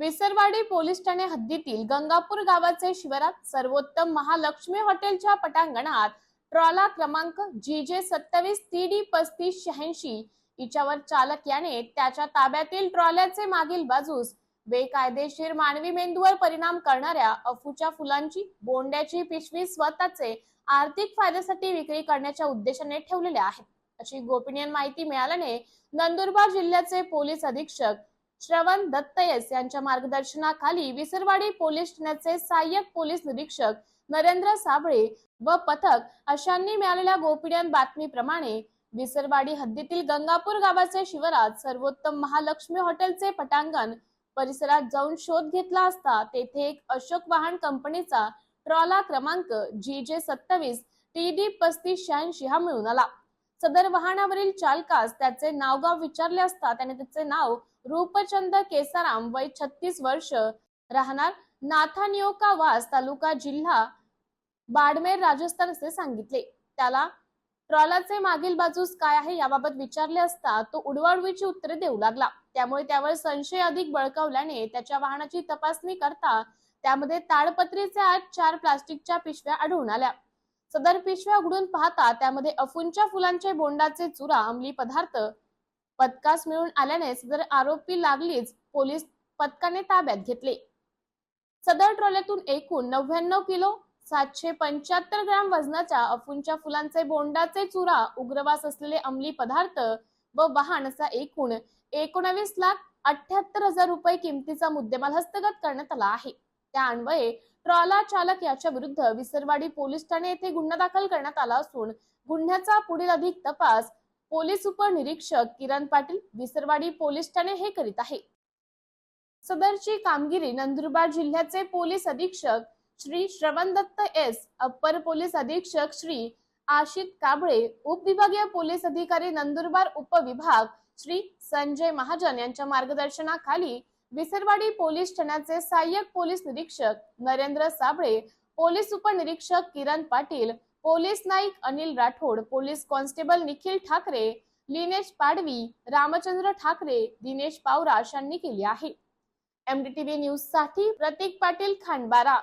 Visarwadi police Thane हद्दीतील गंगापूर गावाचे शिवारात सर्वोत्तम महालक्ष्मी हॉटेलच्या पटांगणात ट्रॉला क्रमांक जी जे सत्तावीस टी डी पस्तीस शहाऐंशी हिच्यावर चालक याने त्याच्या ताब्यातील ट्रॉल्याचे मागील बाजूस बेकायदेशीर मानवी मेंदूवर परिणाम करणाऱ्या अफूच्या फुलांची बोंड्याची पिशवी स्वतःचे आर्थिक फायद्यासाठी विक्री करण्याच्या उद्देशाने ठेवलेल्या आहेत. अशी गोपनीय माहिती मिळाल्याने नंदुरबार जिल्ह्याचे पोलीस अधीक्षक श्रवण दत्तयस यांच्या मार्गदर्शनाखाली विसरवाडी पोलीस ठाण्याचे सहाय्यक पोलीस निरीक्षक नरेंद्र साबळे व पथक अशांनी मिळालेल्या गोपनीय बातमीप्रमाणे विसरवाडी हद्दीतील गंगापूर गावाचे शिवरात सर्वोत्तम महालक्ष्मी हॉटेलचे पटांगण परिसरात जाऊन शोध घेतला असता तेथे एक अशोक वाहन कंपनीचा ट्रॉला क्रमांक जी जे सत्तावीस टी डी पस्तीस शहाऐंशी हा मिळून आला. सदर वाहनावरील चालकास त्याचे नावगाव विचारले असता त्याने त्याचे नाव रूपचंद केसाराम वय छत्तीस वर्ष राहणार नाथानियोका वास तालुका जिल्हा बाडमेर राजस्थान असे सांगितले. त्याला ट्रॉलाचे मागील बाजूस काय आहे याबाबत विचारले असता तो उडवाउडवीची उत्तरे देऊ लागला. त्यामुळे त्यावर संशय अधिक बळकावल्याने त्याच्या वाहनाची तपासणी करता त्यामध्ये ताडपत्रीचे आत चार प्लास्टिकच्या पिशव्या आढळून आल्या. सदर पिशव्या उघडून पाहता त्यामध्ये अफूंच्या फुलांचे बोंडाचे चुरा अंमली पदार्थ पथकास मिळून आल्याने सदर आरोपी लागलीच पोलीस पथकाने ताब्यात घेतले. सदर ट्रॉलेतून एकूण नव्याण्णव किलो सातशे पंच्याहत्तर ग्राम वजनाच्या अफूंच्या फुलांचे बोंडाचे चुरा उग्रवास असलेले अंमली पदार्थ व वाहन असा एकूण एकोणावीस लाख अठ्याहत्तर हजार रुपये किमतीचा मुद्देमाल हस्तगत करण्यात आला आहे. त्या अन्वये ट्रॉला चालक याच्या विरुद्ध विसरवाडी पोलीस ठाणे येथे गुन्हा दाखल करण्यात आला असून गुन्ह्याचा पुढील अधिक तपास पोलीस उपनिरीक्षक किरण पाटील विसरवाडी पोलीस ठाणे हे करीत आहे. सदरची कामगिरी नंदुरबार जिल्ह्याचे पोलीस अधीक्षक Shri Shravandatt S upper police अधीक्षक श्री आशित काबळे उपविभागीय पोलीस अधिकारी नंदुरबार उपविभाग श्री संजय महाजन यांच्या मार्गदर्शनाखाली विसरवाडी पोलीस ठाण्याचे सहाय्यक पोलीस निरीक्षक नरेंद्र साबळे पोलीस उपनिरीक्षक किरण पाटील पोलीस नाईक अनिल राठोड पोलीस कॉन्स्टेबल निखिल ठाकरे लिनेश पाडवी रामचंद्र ठाकरे दिनेश पावरा अशांनी केली आहे. एमडीटीव्ही न्यूजसाठी प्रतीक पाटील खांडबारा.